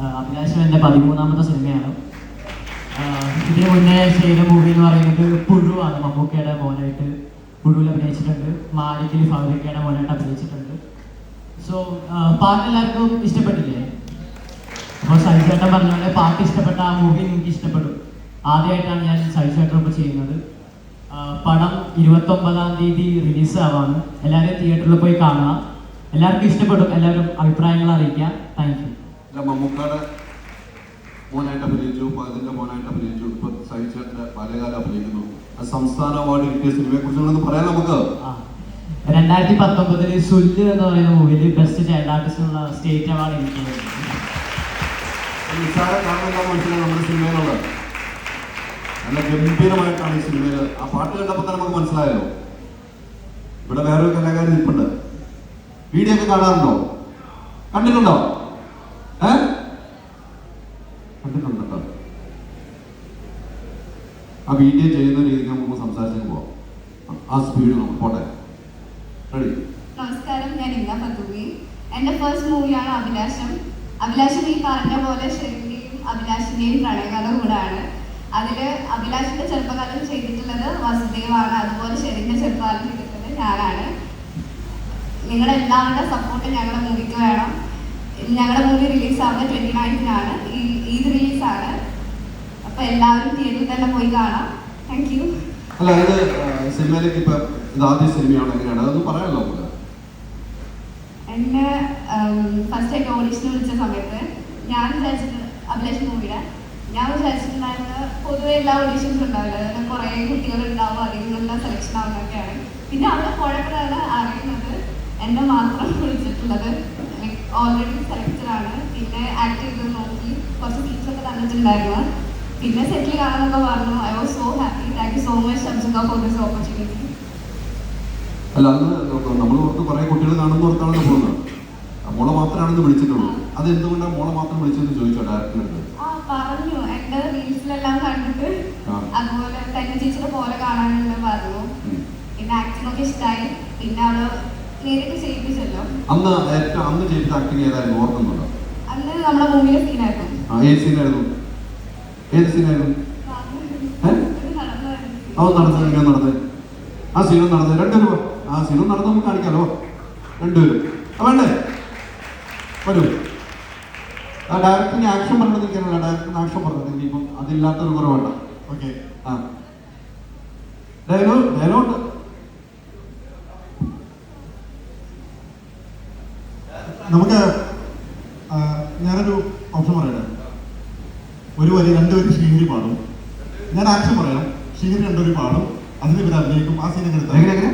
ആഹ് അഭിലാഷം എന്റെ പതിമൂന്നാമത്തെ സിനിമയാണ്. ഇതിനു മുന്നേ ചെയ്ത മൂവി എന്ന് പറയുന്നത് പുഴുവാണ്. മമ്മൂക്കയുടെ മോനായിട്ട് പുഴുവിൽ അഭിനയിച്ചിട്ടുണ്ട്. മാലിക്കിൽ ഫൗരക്കയുടെ മോനായിട്ട് അഭിനയിച്ചിട്ടുണ്ട്. സോ പാട്ട് എല്ലാവർക്കും ഇഷ്ടപ്പെട്ടില്ലേ? അപ്പോൾ സൈസേട്ടൻ പറഞ്ഞ പോലെ പാട്ട് ഇഷ്ടപ്പെട്ട ആ മൂവി നിങ്ങൾക്ക് ഇഷ്ടപ്പെടും. ആദ്യമായിട്ടാണ് ഞാൻ സൈസേട്ടനൊപ്പം ചെയ്യുന്നത്. പടം ഇരുപത്തൊമ്പതാം തീയതി റിലീസ് ആവാണ്. എല്ലാവരും തിയേറ്ററിൽ പോയി കാണുക. എല്ലാവർക്കും ഇഷ്ടപ്പെടും. എല്ലാവരും അഭിപ്രായങ്ങൾ അറിയിക്കാം താങ്ക് യു അല്ല മമ്മൂക്കാട് മോനായിട്ട് അഭിനയിച്ചു പതിന്റെ മോനായിട്ട് അഭിനയിച്ചു ഇപ്പൊ സഹിച്ചേട്ടന്റെ ബാല്യകാലം അഭിനയിക്കുന്നു. സംസ്ഥാന അവാർഡ് കിട്ടിയ സിനിമയെ കുറിച്ച് പറയാം നമുക്ക്. രണ്ടായിരത്തി പത്തൊമ്പതിൽ സുല്ല് എന്ന് പറയുന്ന മൂവിയിൽ ബെസ്റ്റ് ചൈൽഡ് ആർട്ടിസ്റ്റിനുള്ള സ്റ്റേറ്റ് അവാർഡ് എനിക്ക് നിസ്സാര കാരണം എന്താ മനസ്സിലായി നമ്മുടെ സിനിമയിലുള്ളത്? നല്ല ഗംഭീരമായിട്ടാണ് ഈ സിനിമയിൽ ആ പാട്ട് കണ്ടപ്പോൾ തന്നെ നമുക്ക് മനസ്സിലായല്ലോ. ഇവിടെ വേറൊരു കലാകാരൻ നിൽപ്പുണ്ട്. വീഡിയോ ഒക്കെ കാണാറുണ്ടോ? കണ്ടിട്ടുണ്ടോ? കണ്ടിട്ടുണ്ട് ആ വീഡിയോ ചെയ്യുന്ന രീതിക്ക് നമുക്ക് സംസാരിച്ചു പോവാം. ആ സ്പീഡ് നമുക്ക് പോട്ടെ. റെഡി നമസ്കാരം ഞാൻ ഇന്ന പത്തുവി എന്റെ ഫസ്റ്റ് മൂവിയാണ് അഭിലാഷം. അഭിലാഷം ഈ പറഞ്ഞ പോലെ ശരിയും അഭിലാഷിന്റെയും പ്രണയകഥ കൂടാണ്. അതിൽ അഭിലാഷിന്റെ ചെറുപ്പകാലം ചെയ്തിട്ടുള്ളത് വസുദേവാണ്. അതുപോലെ ശരിന്റെ ചെറുപ്പകാലം ചെയ്തിട്ടുള്ളത് ഞാനാണ്. നിങ്ങളുടെ എല്ലാവരുടെ സപ്പോർട്ട് ഞങ്ങളുടെ മൂവിക്ക് വേണം. ഞങ്ങളുടെ മൂവി റിലീസാവുന്ന ട്വന്റി നയൻത്തിനാണ് ഈ ഈദ് റിലീസാണ് അപ്പൊ എല്ലാവരും തിയേറ്ററിൽ തന്നെ പോയി കാണാം. താങ്ക് യു അല്ല ഇത് സിനിമയിലേക്ക് ഇപ്പൊ ഇത് ആദ്യ സിനിമയാണ് എങ്ങനെയാണ്? അതൊന്നും പറയാമല്ലോ നമുക്ക്. എന്നെ ഫസ്റ്റ് ആയിട്ട് ഓഡിഷൻ വിളിച്ച സമയത്ത് ഞാൻ വിചാരിച്ചിട്ട് അഭിലാഷ് മൂവിയുടെ ഞാൻ വിചാരിച്ചിട്ടുണ്ടായിരുന്നത് പൊതുവെ എല്ലാ ഓഡീഷൻസ് ഉണ്ടാവില്ല. അതായത് കുറേ കുട്ടികൾ ഉണ്ടാവും അതിൽ നിന്നുള്ള സെലക്ഷൻ ആവുന്നൊക്കെയാണ് പിന്നെ അവിടെ പോയപ്പോഴാണ് അറിയുന്നത് എന്നെ മാത്രം വിളിച്ചിട്ടുള്ളത്. ഓൾറെഡി സെലക്റ്റഡ് ആണ്. പിന്നെ ആക്ട് ചെയ്ത് നോക്കി. കുറച്ച് ഫീച്ചർ ഒക്കെ തന്നിട്ടുണ്ടായിരുന്നു. പിന്നെ സെറ്റിൽ കാണാനൊക്കെ പറഞ്ഞു. I was so happy thank you so much അബ്സുക for this opportunity അല്ല അന്ന് നമ്മൾ ഓർത്ത് കുറെ കുട്ടികൾ കാണുന്ന ഓർത്താണ് പോകുന്നത്. മോളെ മാത്രമാണെന്ന് വിളിച്ചിട്ടുള്ളൂ. അത് എന്തുകൊണ്ടാണ് മോളെ മാത്രം വിളിച്ചെന്ന് ചോദിച്ചോ ഡയറക്ടറിനടുത്ത് പറഞ്ഞു. എന്റെ റീൽസിലെല്ലാം കണ്ടിട്ട്. അതുപോലെ തന്നെ ചേച്ചിയുടെ പോലെ കാണാനുള്ള പറഞ്ഞു. പിന്നെ ആക്ടിംഗ് ഒക്കെ ഇഷ്ടമായി പിന്നെ അവൾ അന്ന് ഏറ്റവും അന്ന് ചെയ്ത ആക്ടിങ് ഏതായിരുന്നു? ഓർക്കുന്നുണ്ടോ? ആ ഏത് സീനായിരുന്നു? ഏത് സീനായിരുന്നു? അത് നടന്നത് എങ്ങനെ നടന്നത് ആ സീനും നടന്നത് രണ്ടുപേരും. ആ സീനും നടന്ന് നമുക്ക് കാണിക്കാലോ. രണ്ടുപേരും. വേണ്ടേ? വരൂ. ആ ഡയറക്ടറിന് ആക്ഷൻ പറഞ്ഞത് എനിക്കറിയില്ല ഡയറക്ടറിന് ആക്ഷൻ പറഞ്ഞത് ഇനിയിപ്പം അതില്ലാത്തൊരു കുറവുണ്ട ഓക്കെ ആ ഡയലോഗ് ഡയലോഗ് നമുക്ക് ഞാനൊരു ഓപ്ഷൻ പറയട്ടെ ഒരു വരി രണ്ടുപേരും ശ്രീഹരി പാടും. ഞാൻ ആക്ഷൻ പറയാം. ശ്രീഹരി രണ്ടുപേരും പാടും. അതിന് ഇവർ അഭിനയിക്കും. ആ സീൻ എങ്ങനെ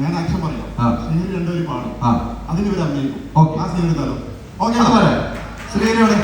ഞാൻ ആക്ഷൻ പറയാം. ശ്രീഗിരി ശ്രീഹരി രണ്ടുപേരും പാടും. അതിന് ഇവർ അഭിനയിക്കും. ആ സീൻ എടുത്താലോ? ഓക്കെ അത് പറയാം. ശ്രീഹരി എവിടെ?